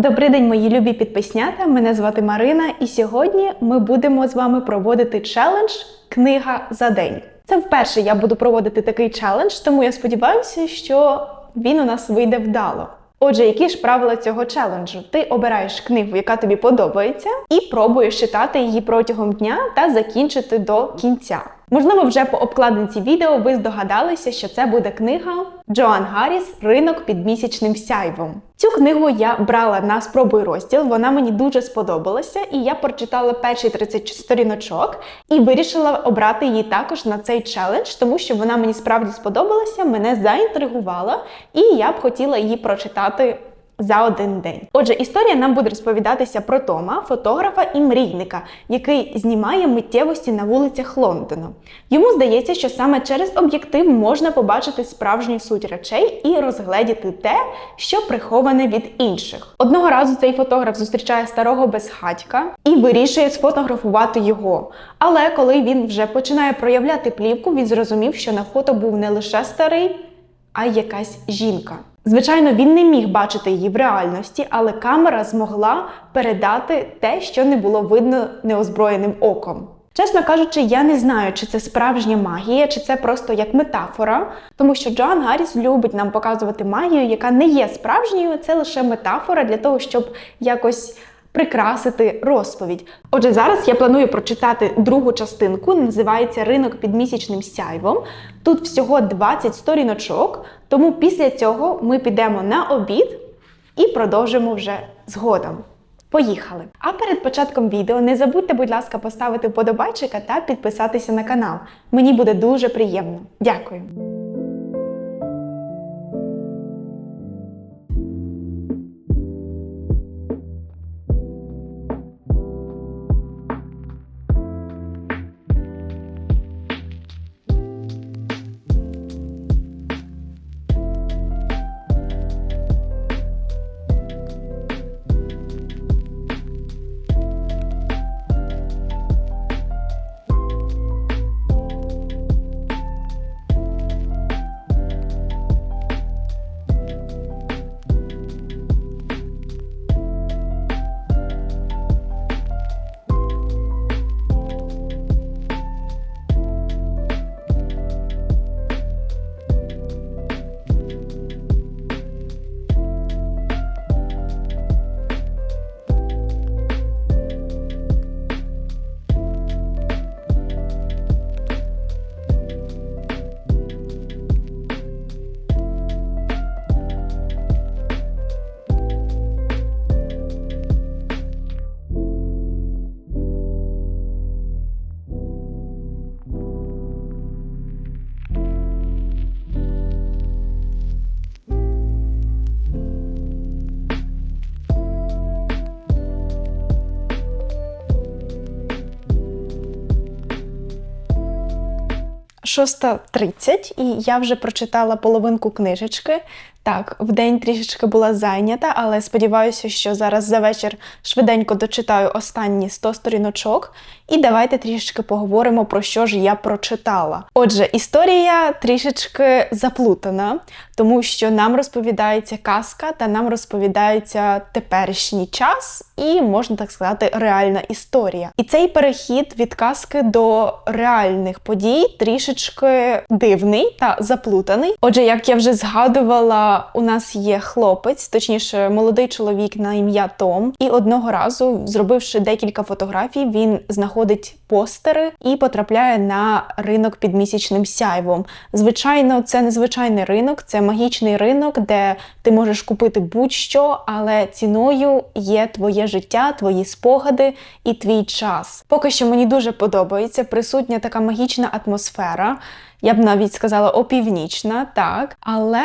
Добрий день, мої любі підписнята. Мене звати Марина, і сьогодні ми будемо з вами проводити челендж Книга за день. Це вперше я буду проводити такий челендж, тому я сподіваюся, що він у нас вийде вдало. Отже, які ж правила цього челенджу? Ти обираєш книгу, яка тобі подобається, і пробуєш читати її протягом дня та закінчити до кінця. Можливо, вже по обкладинці відео ви здогадалися, що це буде книга Джоан Гарріс Ринок під місячним сяйвом. Цю книгу я брала на спробуй розділ, вона мені дуже сподобалася, і я прочитала перші 30 сторіночок і вирішила обрати її також на цей челендж, тому що вона мені справді сподобалася, мене заінтригувала, і я б хотіла її прочитати за один день. Отже, історія нам буде розповідатися про Тома, фотографа і мрійника, який знімає миттєвості на вулицях Лондона. Йому здається, що саме через об'єктив можна побачити справжню суть речей і розгледіти те, що приховане від інших. Одного разу цей фотограф зустрічає старого безхатька і вирішує сфотографувати його. Але коли він вже починає проявляти плівку, він зрозумів, що на фото був не лише старий, а й якась жінка. Звичайно, він не міг бачити її в реальності, але камера змогла передати те, що не було видно неозброєним оком. Чесно кажучи, я не знаю, чи це справжня магія, чи це просто як метафора, тому що Джоан Гарріс любить нам показувати магію, яка не є справжньою, це лише метафора для того, щоб якось прикрасити розповідь. Отже, зараз я планую прочитати другу частинку, називається Ринок під місячним сяйвом. Тут всього 20 сторіночок, тому після цього ми підемо на обід і продовжимо вже згодом. Поїхали! А перед початком відео не забудьте, будь ласка, поставити вподобайчика та підписатися на канал. Мені буде дуже приємно. Дякую! Шоста тридцять, і я вже прочитала половинку книжечки. Так, в день трішечки була зайнята, але сподіваюся, що зараз за вечір швиденько дочитаю останні 100 сторіночок. І давайте трішечки поговоримо про що ж я прочитала. Отже, історія трішечки заплутана, тому що нам розповідається казка та нам розповідається теперішній час, і можна так сказати, реальна історія. І цей перехід від казки до реальних подій трішечки дивний та заплутаний. Отже, як я вже згадувала у нас є хлопець, точніше, молодий чоловік на ім'я Том. І одного разу, зробивши декілька фотографій, він знаходить постери і потрапляє на ринок під місячним сяйвом. Звичайно, це не звичайний ринок, це магічний ринок, де ти можеш купити будь-що, але ціною є твоє життя, твої спогади і твій час. Поки що мені дуже подобається присутня така магічна атмосфера. Я б навіть сказала опівнічна, так, але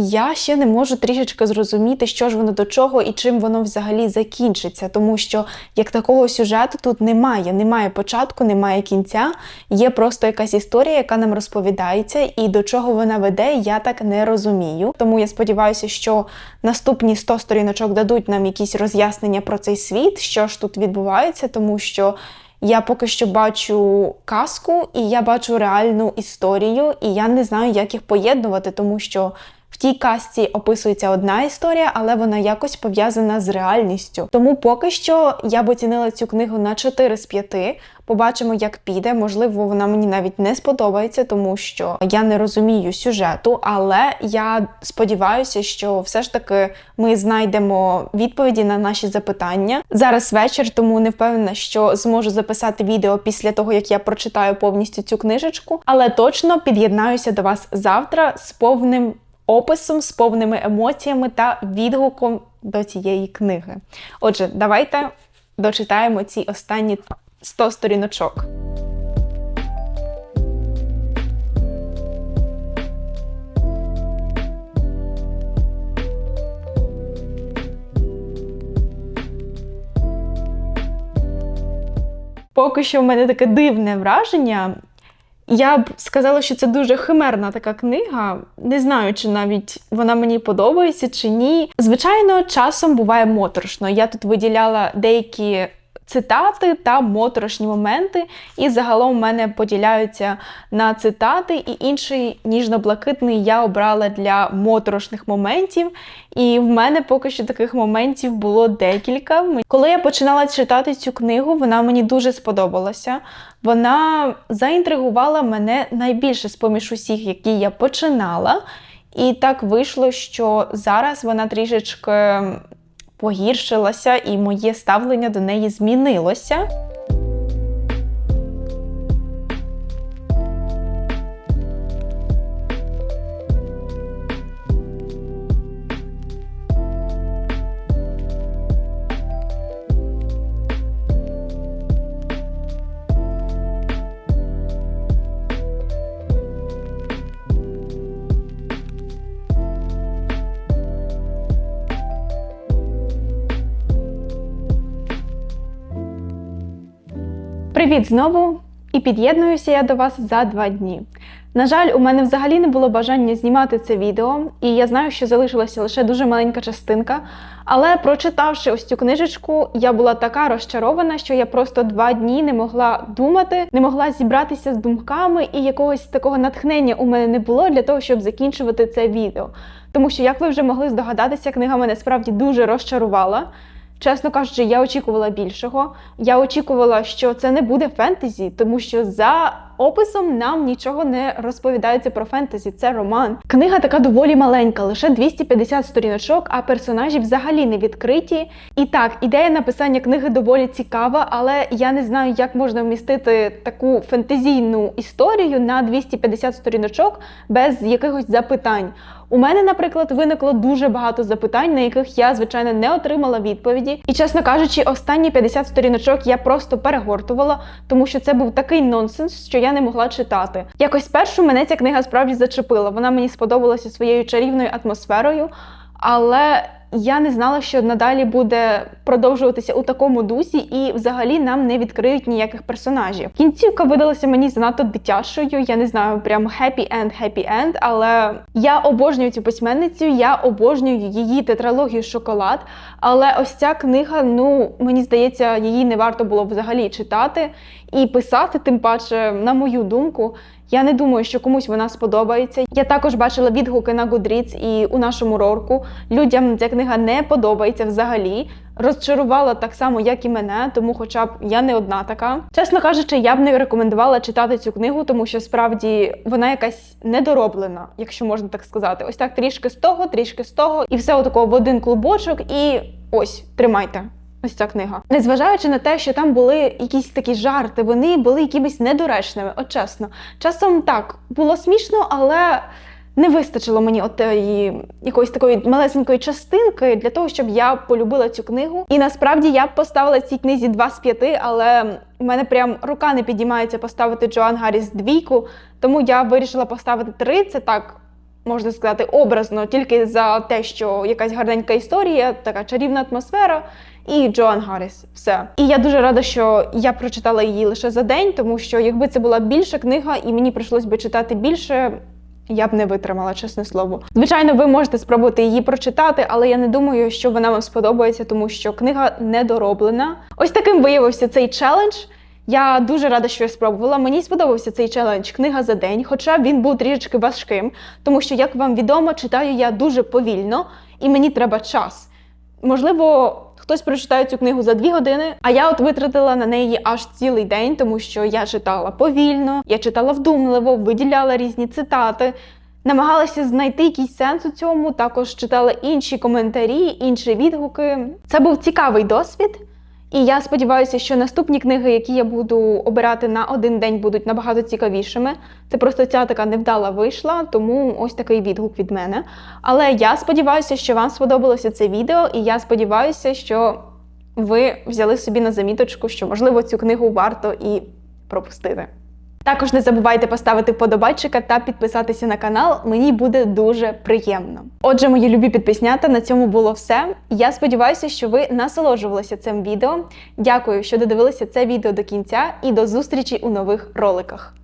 я ще не можу трішечки зрозуміти, що ж воно до чого і чим воно взагалі закінчиться, тому що як такого сюжету тут немає. Немає початку, немає кінця. Є просто якась історія, яка нам розповідається, і до чого вона веде, я так не розумію. Тому я сподіваюся, що наступні 100 сторіночок дадуть нам якісь роз'яснення про цей світ, що ж тут відбувається, тому що. Я поки що бачу казку, і я бачу реальну історію, і я не знаю, як їх поєднувати, тому що тій казці описується одна історія, але вона якось пов'язана з реальністю. Тому поки що я б оцінила цю книгу на 4 з 5. Побачимо, як піде. Можливо, вона мені навіть не сподобається, тому що я не розумію сюжету. Але я сподіваюся, що все ж таки ми знайдемо відповіді на наші запитання. Зараз вечір, тому не впевнена, що зможу записати відео після того, як я прочитаю повністю цю книжечку. Але точно під'єднаюся до вас завтра з повним описом, з повними емоціями та відгуком до цієї книги. Отже, давайте дочитаємо ці останні 100 сторіночок. Поки що в мене таке дивне враження. Я б сказала, що це дуже химерна така книга. Не знаю, чи навіть вона мені подобається чи ні. Звичайно, часом буває моторошно. Я тут виділяла деякі цитати та моторошні моменти, і загалом в мене поділяються на цитати, і інший ніжно-блакитний я обрала для моторошних моментів. І в мене поки що таких моментів було декілька. Коли я починала читати цю книгу, вона мені дуже сподобалася. Вона заінтригувала мене найбільше з поміж усіх, які я починала. І так вийшло, що зараз вона трішечки погіршилася, і моє ставлення до неї змінилося. Привіт знову! І під'єднуюся я до вас за два дні. На жаль, у мене взагалі не було бажання знімати це відео, і я знаю, що залишилася лише дуже маленька частинка. Але прочитавши ось цю книжечку, я була така розчарована, що я просто два дні не могла думати, не могла зібратися з думками, і якогось такого натхнення у мене не було для того, щоб закінчувати це відео. Тому що, як ви вже могли здогадатися, книга мене справді дуже розчарувала. Чесно кажучи, я очікувала більшого. Я очікувала, що це не буде фентезі, тому що за описом нам нічого не розповідається про фентезі. Це роман. Книга така доволі маленька, лише 250 сторіночок, а персонажі взагалі не відкриті. І так, ідея написання книги доволі цікава, але я не знаю, як можна вмістити таку фентезійну історію на 250 сторіночок без якихось запитань. У мене, наприклад, виникло дуже багато запитань, на яких я, звичайно, не отримала відповіді. І, чесно кажучи, останні 50 сторіночок я просто перегортувала, тому що це був такий нонсенс, що я не могла читати. Якось першу мене ця книга справді зачепила. Вона мені сподобалася своєю чарівною атмосферою, але я не знала, що надалі буде продовжуватися у такому дусі, і взагалі нам не відкриють ніяких персонажів. Кінцівка видалася мені занадто дитячою. Я не знаю, прям happy end, happy end, але я обожнюю цю письменницю, я обожнюю її тетралогію Шоколад. Але ось ця книга, ну мені здається, її не варто було взагалі читати і писати, тим паче, на мою думку. Я не думаю, що комусь вона сподобається. Я також бачила відгуки на Goodreads і у нашому рорку. Людям ця книга не подобається взагалі. Розчарувала так само, як і мене, тому, хоча б я не одна така. Чесно кажучи, я б не рекомендувала читати цю книгу, тому що справді вона якась недороблена, якщо можна так сказати. Ось так трішки з того, трішки з того, і все отако в один клубочок, і ось тримайте. Ось ця книга. Незважаючи на те, що там були якісь такі жарти, вони були якимись недоречними, от чесно. Часом так було смішно, але не вистачило мені от тієї якоїсь такої малесенької частинки для того, щоб я полюбила цю книгу. І насправді я б поставила цій книзі 2 з 5, але в мене прям рука не підіймається поставити Джоан Гарріс двійку, тому я вирішила поставити 3. Це так. Можна сказати, образно, тільки за те, що якась гарненька історія, така чарівна атмосфера, і Джоан Гарріс. Все. І я дуже рада, що я прочитала її лише за день, тому що якби це була більша книга, і мені прийшлось би читати більше. Я б не витримала, чесне слово. Звичайно, ви можете спробувати її прочитати, але я не думаю, що вона вам сподобається, тому що книга недороблена. Ось таким виявився цей челендж. Я дуже рада, що я спробувала. Мені сподобався цей челендж книга за день, хоча він був трішечки важким, тому що, як вам відомо, читаю я дуже повільно і мені треба час. Можливо, хтось прочитає цю книгу за дві години, а я от витратила на неї аж цілий день, тому що я читала повільно, я читала вдумливо, виділяла різні цитати. Намагалася знайти якийсь сенс у цьому, також читала інші коментарі, інші відгуки. Це був цікавий досвід, і я сподіваюся, що наступні книги, які я буду обирати на один день, будуть набагато цікавішими. Це просто ця така невдала вийшла, тому ось такий відгук від мене. Але я сподіваюся, що вам сподобалося це відео, і я сподіваюся, що ви взяли собі на заміточку, що можливо цю книгу варто і пропустити. Також не забувайте поставити подобайчика та підписатися на канал. Мені буде дуже приємно. Отже, мої любі підписнята, на цьому було все. Я сподіваюся, що ви насолоджувалися цим відео. Дякую, що додивилися це відео до кінця, і до зустрічі у нових роликах.